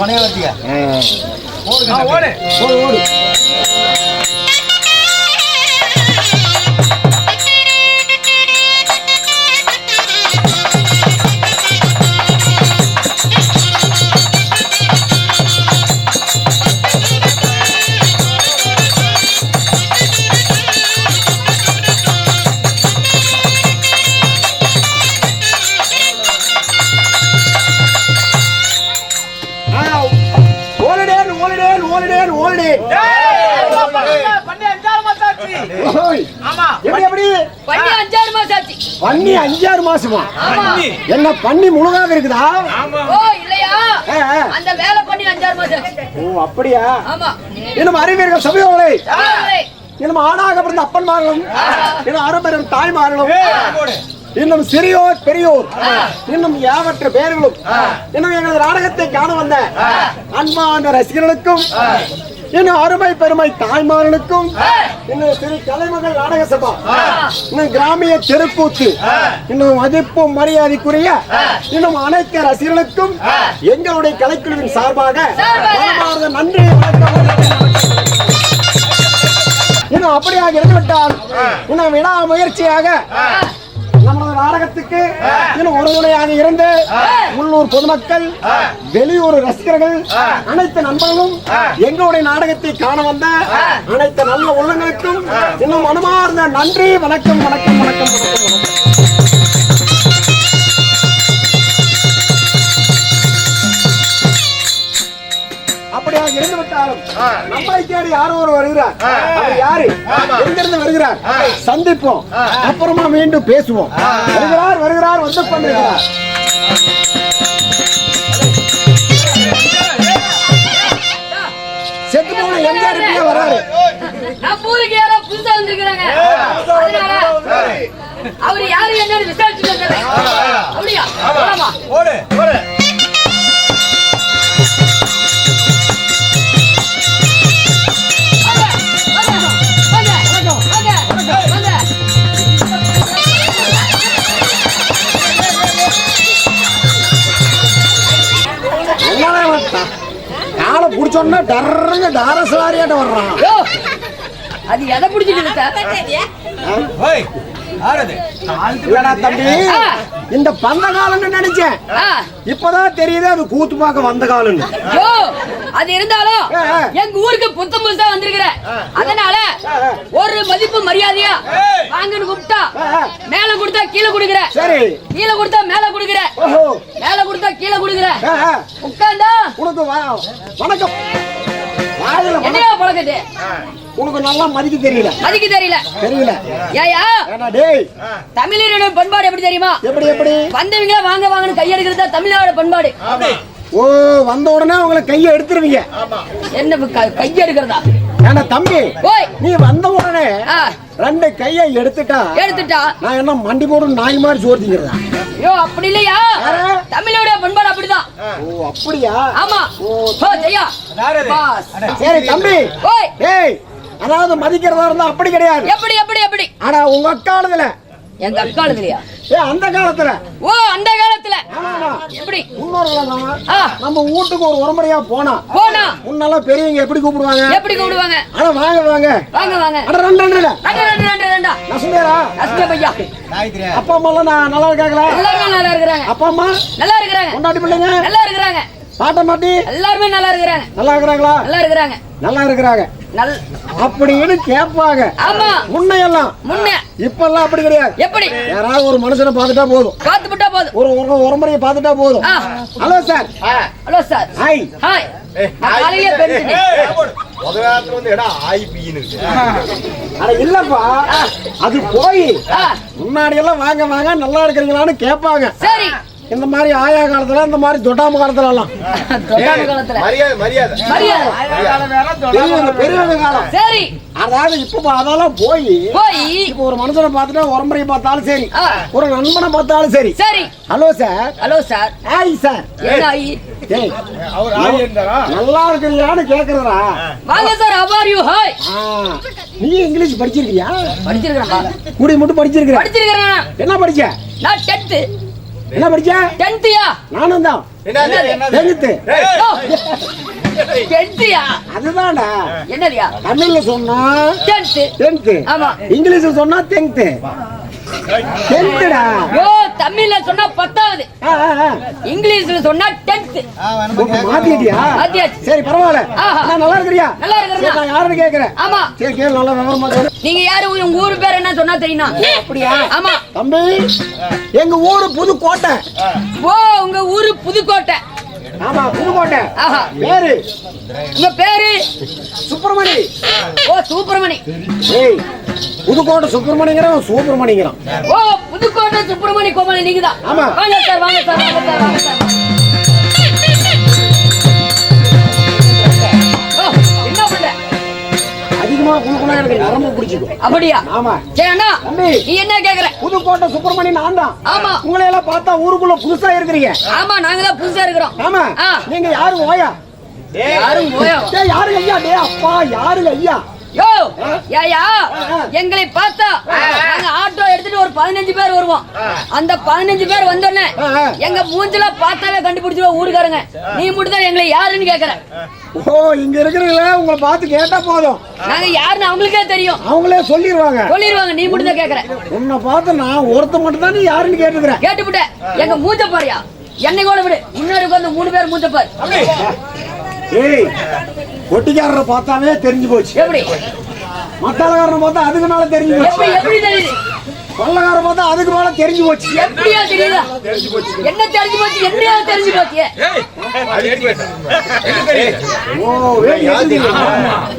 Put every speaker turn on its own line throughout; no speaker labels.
பனையவர்த்தியா
ஓடு. ஓடு. ஆ,
மாசமா
என்ன பன்னி முழுகாக இருக்குதா?
ஓ பண்ணி
அப்படியா?
ஆமா.
இன்னும் அறிவீர்கள் சபையோளை
ஆமாங்களே.
இன்னும் ஆணாக பிறந்த அப்பன்மார்களும் இன்னும் அரும்பெரும் தாய்மார்களும் இன்னும் சிறியோர் பெரியோர் இன்னும் யாவற்ற பேர்களும் இன்னும் எங்களது நாடகத்தை காண வந்த அன்பான ரசிகர்களுக்கும் இன்னும் அருமை பெருமை தாய்மார்களுக்கும் இன்னும் சிறு கலைமகள் நாடக சபா. இன்னும் கிராமிய தெருக்கூத்து. இன்னும் மதிப்பும் மரியாதைக்குரிய இன்னும் அனைத்து ரசிகர்களுக்கும் எங்களுடைய கலைக்குழுவின் சார்பாக நன்றி இன்னும் அப்படியாக இருந்துவிட்டால் இன்னும் விடா முயற்சியாக நாடகத்துக்கு இன்னும் இருந்து உள்ளூர் பொதுமக்கள் வெளியூர் ரசிகர்கள் அனைத்து நண்பர்களும் எங்களுடைய நாடகத்தை காண வந்த அனைத்து நல்ல உள்ளங்களுக்கும் இன்னும் மனமார்ந்த நன்றி. வணக்கம் வணக்கம் வணக்கம் வணக்கம் வணக்கம். அப்படியாக இருந்து விட்டாலும் நம்மளை தேடி யாரோ ஒரு வருகிறார் அவர் யாரு எங்கிருந்து வருகிறார் சந்திப்போம் அப்புறமா மீண்டும் பேசுவோம் வருகிறார் வருகிறார் வந்து கொண்டிருக்கிறார் செத்து போன எம்ஜிஆர் இப்படியே வராரு
நம்ம ஊருக்கு யாரோ புதுசா வந்திருக்கிறாங்க அதனால அவரு யாரு என்னன்னு விசாரிச்சுட்டு. அப்படியா
ஓடு ஓடு
புடிச்சோன்னா டர்றங்க டாரசாரியாட்ட வர்றான்.
யோ, அது எதை பிடிச்சிட்டு
தம்பி. இந்த பந்த காலம்னு நினைச்சேன் இப்பதான் தெரியுது அது கூத்து பார்க்க வந்த காலம்னு
அது இருந்தாலும். எங்க ஊருக்கு புத்தம் புதுசா வந்திருக்கிற. அதனால ஒரு மதிப்பு மரியாதையா வாங்கன்னு கூப்பிட்டா. மேல கொடுத்தா கீழே கொடுக்குற.
சரி.
கீழே கொடுத்தா மேல கொடுக்குற.
ஓஹோ.
மேல கொடுத்தா கீழே கொடுக்குற. உட்கார்ந்தா.
உனக்கு வா- வணக்கம்.
என்னையா பழக்கது?
உனக்கு நல்லா மதிக்க தெரியல.
அதுக்கு தெரியல.
தெரியல.
ஏயா
ஏன்னா டேய்.
தமிழரோட பண்பாடு எப்படி தெரியுமா?
எப்படி எப்படி?
வந்தவங்க வாங்க வாங்கன்னு கையெடுக்கிறது தான் தமிழோட பண்பாடு.
ஓ வந்த உடனே அவங்கள கையை எடுத்துருவீங்க.
என்ன க- கையெடுக்கிறதா?
ஏன்னா தம்பி
ஓய்.
நீ வந்த உடனே
ஆ,
ரெண்டு கையை எடுத்துட்டா
எடுத்துட்டா?
நான் என்ன மண்டி போட்டு நாய் மாதிரி சோர்த்திக்கிறதா
ஐயோ அப்படி இல்லையா? தமிழோட பண்பாடு அப்படிதான்.
ஓ அப்படியா?
ஆமா.
ஓ.
ஜெயா.
சரி தம்பி.
ஓய்.
டேய் அதாவது மதிக்கிறதா இருந்தா அப்படி கிடையாது.
எப்படி எப்படி எப்படி?
ஆனா உங்க அக்காலத்துல
எங்க அக்காளுங்களையா
ஏ அந்த காலத்துல.
ஓ அந்த காலத்துல. எப்படி.
நம்ம வீட்டுக்கு ஒரு உரமுறையா போனா.
போனா.
முன்னெல்லாம் பெரியவங்க எப்படி கூப்பிடுவாங்க?
எப்படி கூப்பிடுவாங்க?
ஆனா வாங்க வாங்க.
வாங்க வாங்க.
அட ரெண்டு ரெண்டு.
ரெண்டு. ரெண்டு ரெண்டு ரெண்டா
சொல்லிடுறா
அஸ்மே பையா.
அப்பா அம்மா எல்லாம் நான் நல்லா இருக்காங்களா?
எல்லாருமே நல்லா இருக்கிறாங்க.
அப்பா அம்மா?
நல்லா இருக்கிறாங்க.
கொண்டாடி பிள்ளைங்க?
நல்லா இருக்கிறாங்க.
பாட்ட? மாட்டி
எல்லாருமே நல்லா இருக்கிறாங்க.
நல்லா இருக்கிறாங்களா?
நல்லா இருக்கிறாங்க.
நல்லா இருக்கிறாங்க.
நல்
அப்படின்னு கேட்பாங்க.
ஆமா.
முன்னையெல்லாம்
முன்ன
இப்பெல்லாம் அப்படி கிடையாது.
எப்படி?
யாராவது ஒரு மனுஷனை பார்த்துட்டா போதும்.
பார்த்து விட்டா போதும்.
ஒரு ஒரு உரமுறையை பார்த்துட்டா போதும். Hello sir.
Hello sir.
Hi
hi காலையிலே
இல்லப்பா. அது போய். முன்னாடி எல்லாம் வாங்க வாங்க நல்லா இருக்கிறீங்களான்னு கேட்பாங்க.
சரி.
இந்த மாதிரி ஆயா காலத்துல இந்த மாதிரி தொட்டாம காலத்துல. எல்லாம் பெரியவங்க காலம்.
சரி.
அதாவது இப்ப அதெல்லாம் போய்
போய்.
இப்ப ஒரு மனுஷனை பார்த்துட்டா உரம்பரையை பார்த்தாலும் சரி. ஒரு நண்பனை பார்த்தாலும் சரி.
சரி.
Hello sir
hello sir
sir
ஆயி
இருந்தாரா
நல்லா இருக்கிறியான்னு கேக்குறதா
வாங்க சார் are you? ஹாய்
நீ இங்கிலீஷ் படிச்சிருக்கியா?
படிச்சிருக்கிறேன்பா
கூடி மட்டும் படிச்சிருக்கிற.
படிச்சிருக்கிறேன்.
என்ன படிச்ச?
நான் டென்த்து
என்ன படிச்ச?
டென்த்தியா?
நானும் தான். டென்த்து
டென்த்தியா?
அதுதான்டா.
என்னதியா?
தமிழ்ல சொன்னா
டென்த்து.
டென்த்து.
ஆமா.
இங்கிலீஷ்ல சொன்னா டென்த்து டென்த்துடா
யோ தமிழ்ல சொன்னா. இங்கிலீஷ்ல சொன்னா டென்த்து
உனக்கு மாத்திட்டியா
மாத்தியாச்சு.
சரி பரவாயில்ல.
ஆஹா.
நான் நல்லா இருக்கிறியா
நல்லா இருக்கிறேன்.
நான் யாருன்னு கேக்குறேன்
ஆமா.
சரி கேளு நல்லா விவரமா சொல்லு.
நீங்க யாரு உங்க ஊரு பேர் என்ன சொன்னா தெரியுமா?
அப்படியா?
ஆமா.
தம்பி எங்க ஊரு புதுக்கோட்டை.
ஓ உங்க ஊரு புதுக்கோட்டை.
ஆமா புதுக்கோட்டை.
ஆஹா.
பேரு?
உங்க பேரு?
சுப்பிரமணி.
ஓ சூப்பரமணி.
ஏய் புதுக்கோட்டை சுப்பிரமணிங்கிறான் சூப்பிரமணிங்கிறான்.
ஓ புதுக்கோட்டை சுப்பிரமணி கோமலி நீங்க தான்
ஆமா.
வாங்க சார் வாங்க சார் வாங்க சார் வாங்க சார்.
எனக்கு நரம்பு பிடிச்சிக்கும்.
அப்படியா?
ஆமா. தம்பி.
நீ என்ன கேக்குற?
புதுக்கோட்டை சுப்பிரமணி நான் தான்.
ஆமா.
உங்களை எல்லாம் பார்த்தா ஊருக்குள்ள புதுசா இருக்கிறீங்க.
ஆமா நாங்க தான் புதுசா இருக்கிறோம்.
ஆமா. நீங்க யாரு ஓயா?
யாரும்
டேய் யாருங்க ஐயா? டேய் அப்பா யாருங்க ஐயா?
யோ ஏயா எங்களை பார்த்தா நாங்க ஆட்டோ எடுத்துட்டு ஒரு பதினஞ்சு பேர் வருவோம். அந்த பதினஞ்சு பேர் வந்தோடனே. எங்க மூஞ்சில பார்த்தாவே கண்டுபிடிச்சிருவோம் ஊருக்காரங்க. நீ மட்டும் தான் எங்களை யாருன்னு கேக்குற?
ஓ இங்க இருக்கிறீங்களே உங்களை பார்த்து கேட்டா போதும்.
நாங்க யாருன்னு அவங்களுக்கே தெரியும்.
அவங்களே சொல்லிடுவாங்க
சொல்லிடுவாங்க நீ மட்டும் தான் கேக்குற.
உன்னை பார்த்து நான் ஒருத்த மட்டும் தான் நீ யாருன்னு கேட்டுக்கிறேன்.
கேட்டுவிட்ட எங்க மூஞ்ச பாரியா என்னை கூட விடு. முன்னாடி உட்கார்ந்து மூணு பேர் மூஞ்ச பாரு
ஏய் ஒட்டிக்காரரை பார்த்தாவே தெரிஞ்சு போச்சு.
எப்படி?
மத்தாளக்காரனை பார்த்தா அதுக்கு மேல தெரிஞ்சு போச்சு.
எப்படி எப்படி தெரியுது?
கொள்ளக்காரன் பார்த்தா அதுக்கு மேல தெரிஞ்சு போச்சு.
எப்படியா தெரியுதா? என்ன தெரிஞ்சு போச்சு? எப்படியா தெரிஞ்சு போச்சு?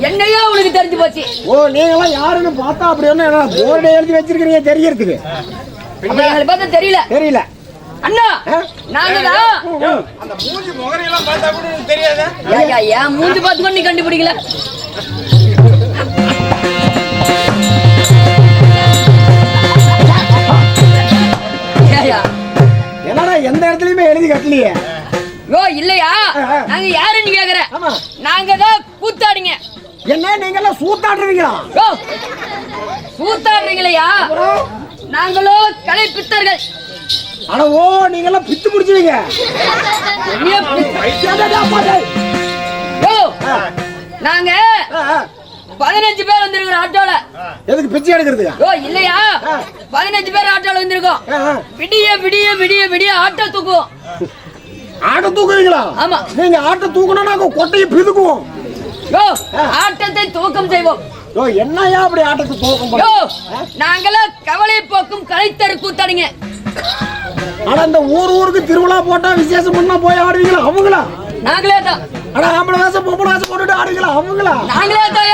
என்னையா உனக்கு தெரிஞ்சு போச்சு?
ஓ நீங்களாம் யாருன்னு பார்த்தா அப்படி என்ன போர்டு எழுதி வச்சிருக்கிறீங்க தெரியறதுக்கு.
பார்த்தா தெரியல.
தெரியல.
அண்ணா? நாங்க
ம்.
அந்த மூஞ்சி முகரையெல்லாம் பார்த்தா கூட தெரியாதா?
ஏய்யா, ஏன் மூஞ்சி பார்த்து கூட நீ கண்டுபிடிக்கல? ஏய்யா,
என்னடா எந்த இடத்துலயுமே எழுதி கட்டலையே?
யோ இல்லையா. நாங்க யாருன்னு கேக்குற? நாங்க தான் கூத்தாடிங்க.
என்ன நீங்க எல்லாம் சூத்தாடுறீங்களா
யோ கூத்தாடுறீங்களையா நாங்களோ கலை பித்தர்கள்
அட ஓ நீங்க எல்லாம் பித்து முடிச்சுவீங்க
யோ நாங்க பதினஞ்சு பேர் வந்திருக்கிறோம் ஆட்டோல.
எதுக்கு பிச்சை எடுக்கிறதுக்கா?
யோ இல்லையா? பதினஞ்சு பேர் ஆட்டோல வந்திருக்கோம். விடிய விடிய விடிய விடிய ஆட்டோ தூக்குவோம்.
ஆட்டை தூக்குவீங்களா
ஆமா.
நீங்க ஆட்டை தூக்கணும் நாங்க கொட்டையை பிதுக்குவோம்.
யோ ஆட்டத்தை தூக்கம் செய்வோம்.
யோ என்னையா அப்படி ஆட்டத்தை தூக்கம் பண்ண?
நாங்களாம் கவலை போக்கும் கலைத்தரு கூத்தாடிங்க
ஆனா இந்த ஊர் ஊருக்கு திருவிழா போட்டா விசேஷம் பண்ணா போய் ஆடுவீங்களா? அவங்களா?
நாங்களே தான்.
ஆனா ஆம்பளை வேஷம் பொம்பளை வேஷம் போட்டுட்டு ஆடுவீங்களா? அவங்களா?
நாங்களே தாயா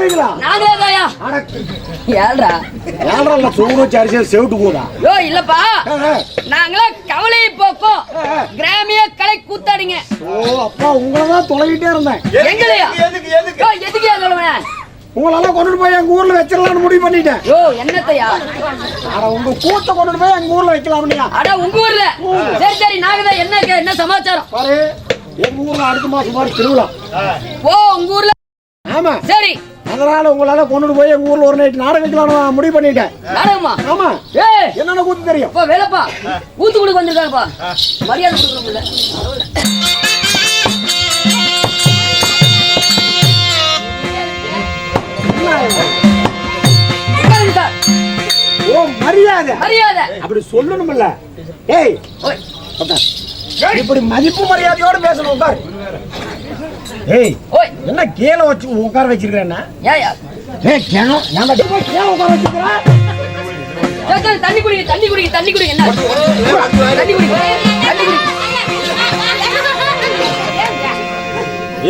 கூத்தாடுறீங்களா
நாங்களே தாயா
அட
ஏழ்ரா?
ஏழரை இல்ல சோறு வச்சு அரிசியா செவிட்டு போதா
யோ இல்லப்பா. நாங்களாம் கவலை போக்கும். கிராமிய கலை கூத்தாடிங்க.
ஓ அப்பா உங்களை தான் தொலைகிட்டே இருந்தேன்.
எங்களையா?
எதுக்கு எதுக்கு
எதுக்கு? சொல்லுவேன்
உங்களெல்லாம் கொண்டுட்டு போய் எங்க ஊர்ல வச்சிடலாம்னு முடிவு பண்ணிட்டேன்.
யோ என்னத்தையா?
ஆனா உங்க கூட்ட கொண்டுட்டு போய் எங்க ஊர்ல வைக்கலாம்னியா?
அட உங்க ஊர்ல? சரி சரி நாங்க தான் என்ன என்ன சமாச்சாரம்?
பாரு எங்க ஊர்ல அடுத்த மாசம் மாதிரி திருவிழா.
ஓ உங்க ஊர்ல.
ஆமா.
சரி.
அதனால உங்களால கொண்டுட்டு போய் எங்க ஊர்ல ஒரு நைட் நாடகம் வைக்கலாம்னு நான் முடிவு பண்ணிட்டேன்.
நாடகமா?
ஆமா.
ஏய்!
என்னென்ன கூத்து தெரியும்?
அப்பா வேலைப்பா. ஊத்து கொடுக்க வந்திருக்காங்கப்பா மரியாதை சார்.
ஓ மரியாதை.
மரியாதை.
அப்படி சொல்லணும்ல ஏய். இப்படி மதிப்பு மரியாதையோட பேசணும் உட்கார். ஏய்
ஓய்.
என்ன கீழே வச்சு உட்கார வச்சிருக்கிறேன்னா?
ஏயா
ஏய் கேன ஏன்டா டேய், கீழே உட்கார
சரி, தண்ணி குடிங்க தண்ணி குடிங்க தண்ணி குடிங்க என்ன? தண்ணி குடிங்க தண்ணி குடிங்க.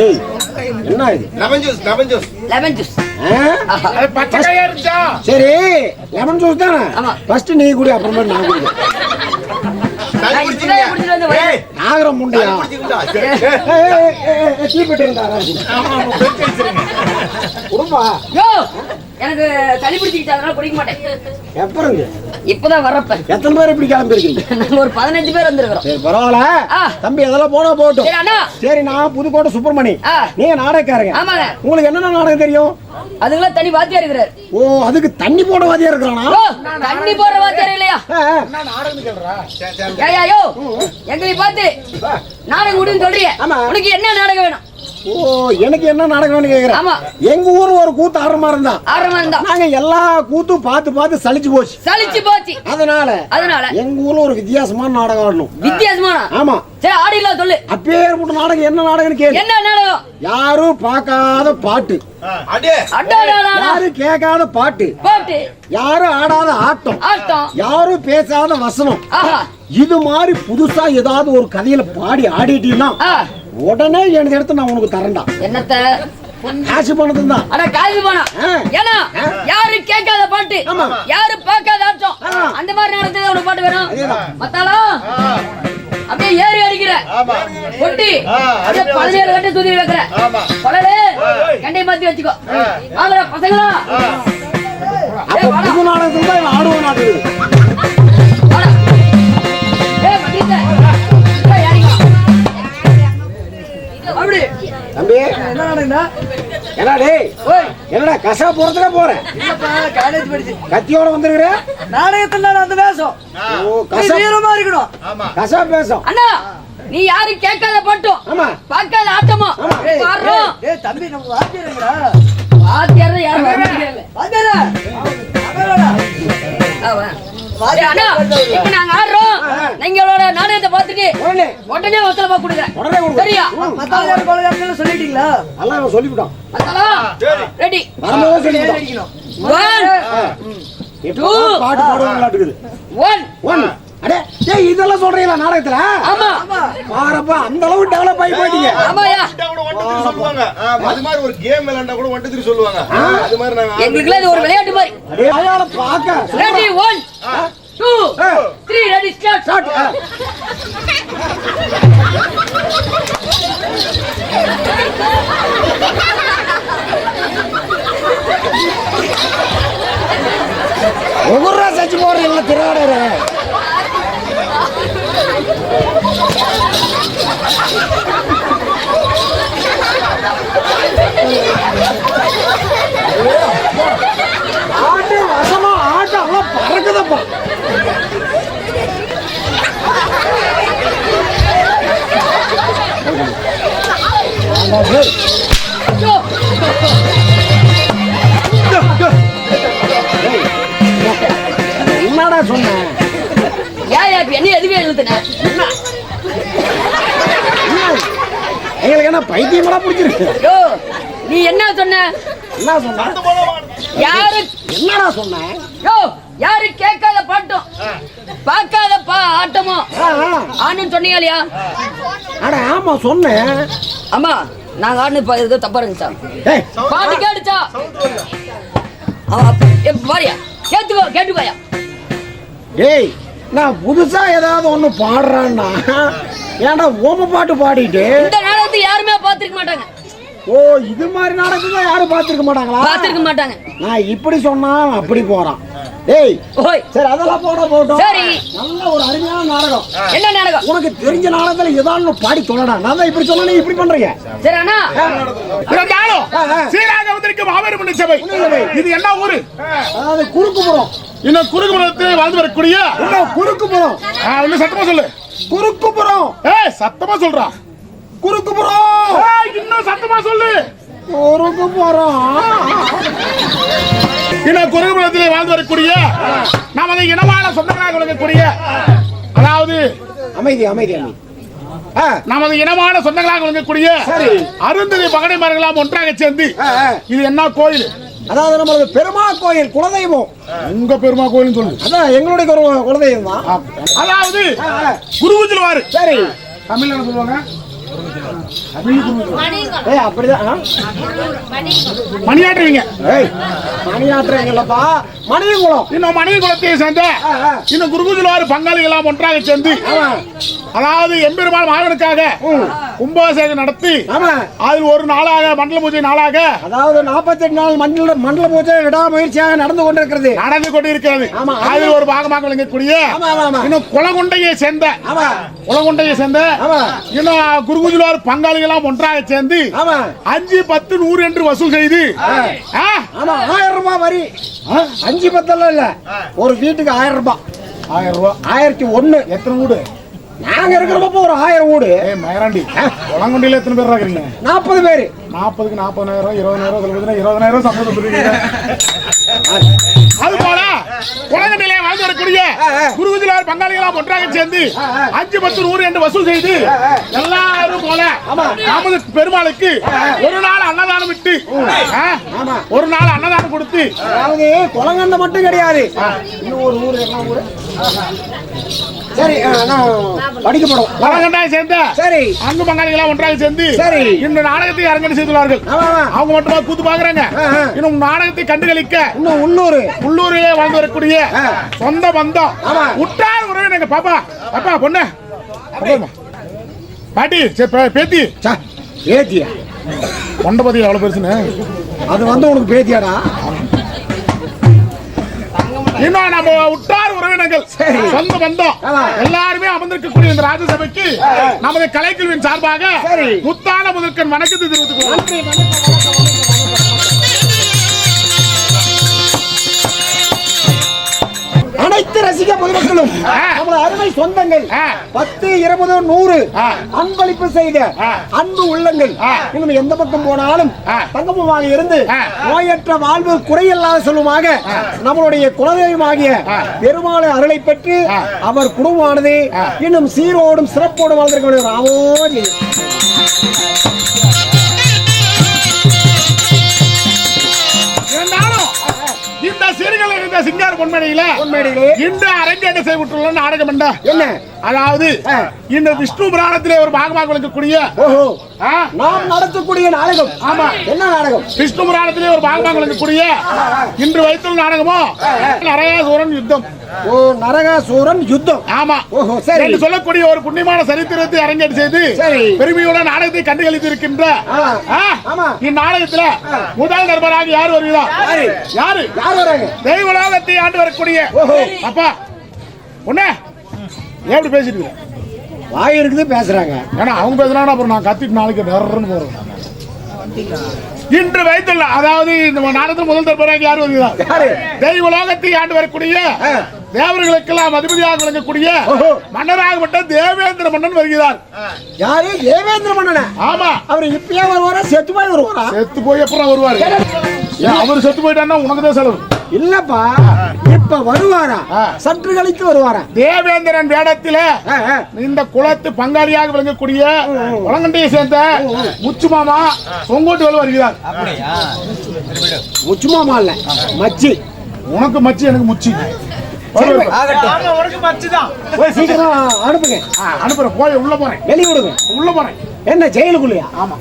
ஏய் என்ன இது?
Lemon juice lemon juice
lemon juice
சரி லெமன் ஜூஸ் தானே. ஃபர்ஸ்ட் நீ குடி அப்புறமா நான் குடிக்கிறேன். நாகரம் முண்டையா குடும்பா
யோ, எனக்கு சளி பிடிச்சிக்கிச்சு அதனால குடிக்க மாட்டேன்.
எப்பறங்க
இப்பதான் வர்றப்ப.
எத்தனை பேர் இப்படி கிளம்பிருக்கீங்க
நாங்க ஒரு பதினஞ்சு பேர் வந்திருக்கிறோம்.
சரி பரவாயில்ல. தம்பி அதெல்லாம் போனா போகட்டும்
சரி அண்ணா.
சரி நான் புதுக்கோட்டை சுப்பிரமணி.
ஆ.
நீங்க நாடகக்காரங்க?
ஆமாங்க.
உங்களுக்கு என்னென்ன நாடகம் தெரியும்?
அதுக்கெல்லாம் தனி வாத்தியார் இருக்கிறாரு.
ஓ அதுக்கு தண்ணி போட வாதியா இருக்கிறானா?
தண்ணி போடுற வாத்தியார் இல்லையா?
ஆ, ஆ.
ஏய்யா, யோ. எங்களை பார்த்து நாடகம் முடின்னு சொல்றிய
ஆமா.
உனக்கு என்ன நாடகம் வேணும்?
ஓ எனக்கு என்ன நாடகம்னு கேக்குறேன்.
ஆமா.
எங்க ஊர் ஒரு கூத்து ஆடுற மாதிரி இருந்தா?
ஆரம்பம் இருந்தா.
நாங்க எல்லா கூத்தும் பார்த்து பார்த்து சலிச்சு போச்சு.
சலிச்சு போச்சு.
அதனால
அதனால.
எங்க ஊர்ல ஒரு வித்தியாசமான நாடகம் ஆடணும்.
வித்தியாசமான?
ஆமா.
சரி ஆடிடலாம் சொல்லு.
அப்பேற்பட்ட நாடகம் என்ன நாடகம்னு கேளு.
என்ன நாடகம்?
யாரும் பார்க்காத பாட்டு. யாரும் கேட்காத பாட்டு.
பாட்டு.
யாரும் ஆடாத ஆட்டம்.
ஆட்டம்.
யாரும் பேசாத வசனம்.
ஆஹா.
இது மாதிரி புதுசா ஏதாவது ஒரு கதையில பாடி ஆடிட்டீங்கன்னா உடனே எனக்கு எடுத்து நான் உனக்கு தரேன்டா.
என்னத்த?
காசு பணத்துக்கு தான்
அட காசு
ஆ.
ஏன்னா யாரு கேட்காத பாட்டு?
ஆமா.
யாரு பார்க்காத
ஆ.
அந்த மாதிரி நேரத்துல ஒரு பாட்டு வேணும். மத்தாளா? அப்படியே ஏறி அடிக்கிற.
ஆ,
அப்படியே. பதினேழு கட்டு தூதி வைக்கிற. பழடு கண்டை மாத்தி வச்சுக்கோ. வாங்கடா பசங்களா.
ஆடுவோம் நாடகம்
என்ன நடக்குதா?
என்னடா டேய்
ஓய்,
என்னடா கசா போறதுல போறேன்
இல்லப்பா, காலேஜ் படிச்சு.
கத்தியோட வந்துருக்கிற
நாடகத்துல நான் அந்த வேஷம்.
ஓ கசா
வீரமா இருக்கணும்.
ஆமா
கசா பேசும்
அண்ணா நீ யாரு கேட்காத பாட்டும்
ஆமா
பார்க்காத பாடுறோம்
ஏய், ஏய், தம்பி நம்ம வாத்தியாருங்கடா.
வாத்தியார் யாரும்.
வாத்தியாரா? அவரோடா.
அவன். இப்ப நாங்க ஆடுறோம். நீங்களோட நாடகத்தை பார்த்துட்டு
உடனே.
உடனே ஒத்தலமா கொடுக்குறேன்
உடனே கொடுங்க.
சரியா?
ம்.
மத்த ஆளுங்க கொலைகாரங்க சொல்லிட்டீங்களா?
சொல்லிவிட்டான்.
மத்தலா ரெடி
வரும்போது
அடிக்கணும்.
ஒன்
பாட்டு பாடுவாங்களாட்டுக்குது.
ஒன்
ஒன் அடே ஏய் இதெல்லாம் சொல்றீங்களா நாடகத்துல?
ஆமா.
ஆமா.
பாரப்பா அந்த அளவு டெவலப் ஆகி போயிட்டீங்க.
ஆமாயா
சொல்லுவாங்க. ஆமா, அது மாதிரி ஒரு கேம் விளையாண்டா கூட ஒன் த்ரீ சொல்லுவாங்க அது மாதிரி நாங்க
எங்களுக்குலாம் இது ஒரு விளையாட்டு மாதிரி.
அடே அயால பாக்க
ready one two three ready start
start ஒவ்வொரு சச்சி போடுறீங்களா திருவாடர் ஆட்டு வசமா ஆட்டம் எல்லாம் பறக்குதப்பா என்னடா
சொன்ன? இப்ப என்ன எதுவே எழுத்துன
எங்களுக்கு என்ன பைத்தியமெல்லாம் பிடிச்சிருக்கு?
நீ என்ன சொன்ன?
என்ன சொன்ன?
யாரு?
என்னடா சொன்னேன்
யோ யாரு கேட்காத பாட்டும்? பார்க்காத பா ஆட்டமும்
ஆ, ஆ.
ஆணுன்னு சொன்னீங்க இல்லையா?
அட ஆமா சொன்னேன்.
ஆமா நாங்க ஆடுனது பா- ஏதோ தப்பா இருந்துச்சா?
ஏய்.
பாட்டு கேட்டுச்சா? அவன் பாரியா கேட்டுக்கோ கேட்டுக்கோயா.
டேய் நான் புதுசா ஏதாவது ஒண்ணு பாடுறான்னா ஏன்டா ஓம பாட்டு பாடிட்டு?
இந்த நாடகத்தை யாருமே பார்த்திருக்க மாட்டாங்க.
ஓ இது மாதிரி நாடகத்தை யாரும் பார்த்திருக்க மாட்டாங்களா?
பார்த்திருக்க மாட்டாங்க.
நான் இப்படி சொன்னா அப்படி போறான். டேய்
ஓய்.
சரி அதெல்லாம் போட போட்டோம்.
சரி.
நல்ல ஒரு அருமையான நாடகம்.
என்ன நாடகம்?
உனக்கு தெரிஞ்ச நாடகத்துல ஏதாவது பாடி சொல்லடா. நான் தான் இப்படி சொன்னா நீ இப்படி பண்றீங்க.
சரி அண்ணா.
சீராக வந்திருக்கும் புண்ணிய சபை. இது என்ன ஊரு?
அதாவது குறுக்குப்புறம்
இன்னும் குறுகுமரத்தில் வாழ்ந்து வரக்கூடிய
குறுக்குப்புறம்
ஆ, இன்னும் சத்தமா சொல்லு.
குறுக்குப்புறம்
ஏய் சத்தமா சொல்றா.
குறுக்குப்புறம்
ஏய், இன்னும் சத்தமா சொல்லு.
குறுக்குப்புறம்
இன்னும் குறுகுமரத்தில் வாழ்ந்து வரக்கூடிய நமது இனமான சொந்தங்களாக விளங்கக்கூடிய அதாவது
அமைதி அமைதி அமைதி.
நமது இனமான சொந்தங்களாக விளங்கக்கூடிய. அருந்ததி பகடைமார்களாம் ஒன்றாக சேர்ந்து. இது என்ன கோயில்?
அதாவது நம்மளது பெருமா கோயில் குலதெய்வம்.
உங்க பெருமா கோயில் சொல்லு.
அதான் எங்களுடைய குல- குலதெய்வம் தான்.
அதாவது. குருகுஜில் வாரு
சரி.
தமிழ்ல சொல்லுவாங்க?
ஏய் அப்படிதான் ஆ?
மணியாட்டுறீங்க
ஏய் மணியாட்டுறீங்களப்பா மணியங்குளம்.
இன்னும் மனித குலத்தை சேர்ந்த. இன்னும் குருகுஜிலாறு ஒன்றாக சேர்ந்து அதாவது எம்பெருமாள் மகனுக்காக கும்பாபிஷேகம் நடத்தி
ஆமா.
அதில் ஒரு நாளாக மண்டல பூஜை நாளாக
அதாவது 48 நாள் மண்டல மண்டல பூஜை விடாமுயற்சியாக நடந்து கொண்டிருக்கிறது.
நடந்து கொண்டிருக்கிறது.
ஆமா.
அதில் ஒரு பாகமாக விளங்கக்கூடிய இன்னும் குளகுண்டையை சேர்ந்த
ஆமா.
குளகுண்டையை சேர்ந்த
ஆமா.
இன்னும் குருகுஜிலாறு பங்காளிகள் எல்லாம் ஒன்றாக சேர்ந்து அஞ்சு பத்து நூறு என்று வசூல் செய்து.
ஆயிரம் ரூபாய் வரி. அஞ்சு பத்தெல்லாம் இல்ல. ஒரு வீட்டுக்கு ஆயிரம் ரூபாய்.
ஆயிரம் ரூபாய்.
ஆயிரத்தி ஒண்ணு.
எத்தனை வீடு?
நாங்க இருக்கிறப்ப ஒரு ஆயிரம் வீடு.
ஏய் மயராண்டி. குளங்குண்டியில எத்தனை பேர் இருக்கிறீங்க?
நாற்பது பேரு.
நாற்பதுக்கு நாற்பதாயிரம் இருபதாயிரம் சொல்லுதுன்னா இருபதாயிரம் சம்பளம் அது போல உலக நிலையம் வாழ்ந்து வரக்கூடிய குருகுதிலார் பங்காளிகளாம் ஒன்றாக சேர்ந்து அஞ்சு பத்து நூறு என்று வசூல் செய்து நமது பெருமாளுக்கு ஒரு நாள் அன்னதானம் விட்டு ஒரு நாள் அன்னதானம் கொடுத்து.
அதாவது குளங்கண்ட மட்டும் கிடையாது. இன்னும் ஒரு ஊர் என்ன ஊரு சரி ஆ, நான் படிக்கப்படும்.
உலகண்டாய் சேர்ந்த
சரி.
அங்கு பங்காளிகளாம் ஒன்றாக சேர்ந்து
சரி.
இந்த நாடகத்தை அரங்கேறி செய்துள்ளார்கள். அவங்க மட்டுமா கூத்து பாக்குறாங்க. இன்னும் நாடகத்தை கண்டுகளிக்க
இன்னும் உள்ளூர்.
உள்ளூரிலே வாழ்ந்து வரக்கூடிய. சொந்த பந்தம்.
ஆமா.
உற்றார் உறவினங்க பாப்பா. பாப்பா பொண்ணு. பாட்டி சரி, பே- பேத்தி.
பேத்தியா?
கொண்ட பத்தி எவ்வளவு பெருசுன்னு?
அது வந்து உனக்கு பேத்தியாடா?
இன்னும் நம்ம உற்றார் உறவினர்கள். சொந்த பந்தம்.
ஆமா.
எல்லாருமே அமர்ந்திருக்கக்கூடிய இந்த ராஜசபைக்கு நமது கலைக்குழுவின் சார்பாக
சரி.
முத்தான முதற்கன் வணக்கத்தை தெரிவித்துக் கொள்வோம்
அனைத்து ரசிக பொதுமக்களும். நமது அருமை சொந்தங்கள். பத்து இருபது நூறு. அன்பளிப்பு செய்த. அன்பு உள்ளங்கள். இன்னும் எந்த பக்கம் போனாலும். தங்கமுமாக இருந்து. நோயற்ற வாழ்வு குறையில்லாத சொல்லுமாக நம்மளுடைய குலதெய்வமாகிய பெருமாளை அருளை பெற்று. அவர் குடும்பமானது இன்னும் சீரோடும் சிறப்போடும் வாழ்ந்திருக்க ராமோஜி
சிறுகள் இந்த சிங்கார பொன்மணியில
பொன்மேடையிலே.
இந்த அரங்கேற்றம் செய்யப்பட்டுள்ள நாடகம் என்ன? அதாவது. இந்த விஷ்ணு புராணத்திலே ஒரு பாகமாக ஆ,
நாம் நடத்தக்கூடிய நாடகம்.
ஆமா.
என்ன நாடகம்?
விஷ்ணு புராணத்திலே ஒரு பாகமாக விளக்கக்கூடிய இன்று வைத்துள்ள நாடகமோ? நரகாசூரன் யுத்தம்.
ஓ நரகாசூரன் யுத்தம்.
ஆமா.
ஓஹோ, சரி.
என்று சொல்லக்கூடிய ஒரு புண்ணியமான சரித்திரத்தை அரங்கேற்று செய்து
சரி.
பெருமையோட நாடகத்தை கண்டுகளித்து இருக்கின்ற. இந்நாடகத்துல முதல் நண்பராக யார் வருகிறார்
யாரு?
யாரு?
வராங்க
தெய்வலோகத்தை ஆண்டு வரக்கூடிய. அப்பா உன்ன ஏன் இப்படி பேசிட்டு இருக்க?
வாய் இருக்குது பேசுறாங்க.
ஏன்னா அவங்க பேசுறாங்க அப்புறம் நான் கத்திட்டு நாளைக்கு வேறன்னு போறேன். இன்று வைத்துள்ள அதாவது இந்த நாடகத்தில் முதல் தற்பராக யார் வருகிறார்
யாரு?
தெய்வலோகத்தை ஆண்டு வரக்கூடிய. தேவர்களுக்கெல்லாம் அதிபதியாக விளங்கக்கூடிய. மன்னராகப்பட்ட தேவேந்திர மன்னன் வருகிறார்.
யாரு? தேவேந்திர மன்னன?
ஆமா.
அவர் இப்பயே வருவாரா? செத்து போய் வருவாரா?
செத்து போய் அப்புறம் வருவாரு. அவர் செத்து போயிட்டான்னா உனக்கு தான் செலவு.
இல்லப்பா இப்ப வருவாரா. சற்று கழித்து வருவாரா?
தேவேந்திரன் வேடத்தில. இந்த குலத்து பங்காளியாக விளங்கக்கூடிய உலகண்டையை சேர்ந்த முச்சு மாமா பொங்கோட்டு வருகிறார்.
முச்சுமாமா இல்ல மச்சி.
உனக்கு மச்சி எனக்கு முச்சி.
சீக்கிரம் அனுப்புங்க.
அனுப்புறேன். போய் உள்ள போறேன்.
வெளிய விடுங்க.
உள்ள போறேன்.
என்ன ஜெயிலுக்குள்ளயா?
ஆமா.